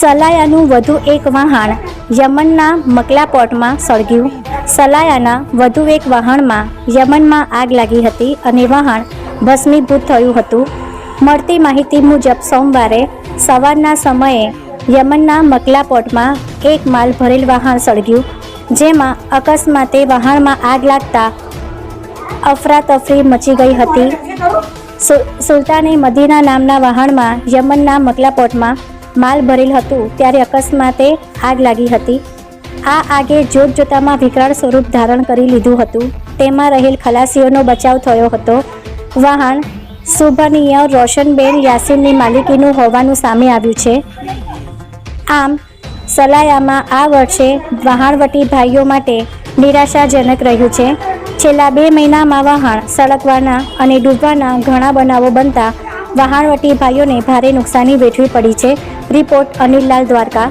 સલાયાનું વધુ એક વહાણ યમનના મકલાપોર્ટમાં સળગ્યું. સલાયાના વધુ એક વહાણમાં યમનમાં આગ લાગી હતી અને વહાણ ભસ્મીભૂત થયું હતું. મળતી માહિતી મુજબ સોમવારે સવારના સમયે યમનના મકલાપોર્ટમાં એક માલ ભરેલ વહાણ સળગ્યું, જેમાં અકસ્માતે વહાણમાં આગ લાગતા અફરાતફરી મચી ગઈ હતી. સુલતાને મદીના નામના વહાણમાં યમનના મકલાપોર્ટમાં માલ ભરેલ હતું ત્યારે અકસ્માતે આગ લાગી હતી. આ આગે જોત જોતામાં વિકરાળ સ્વરૂપ ધારણ કરી લીધું હતું. તેમાં રહેલ ખલાસીઓનો બચાવ થયો હતો. વાહન શુભનીય રોશનબેન યાસીનની માલિકીનું હોવાનું સામે આવ્યું છે. આમ, સલાયામાં આ વર્ષે વહાણવટી ભાઈઓ માટે નિરાશાજનક રહ્યું છે. છેલ્લા બે મહિનામાં વહાણ સળકવાના અને ડૂબવાના ઘણા બનાવો બનતા વહાણવટી ભાઈઓને ભારે નુકસાની વેઠવી પડી છે. રિપોર્ટ અનિલ લાલ દ્વારકા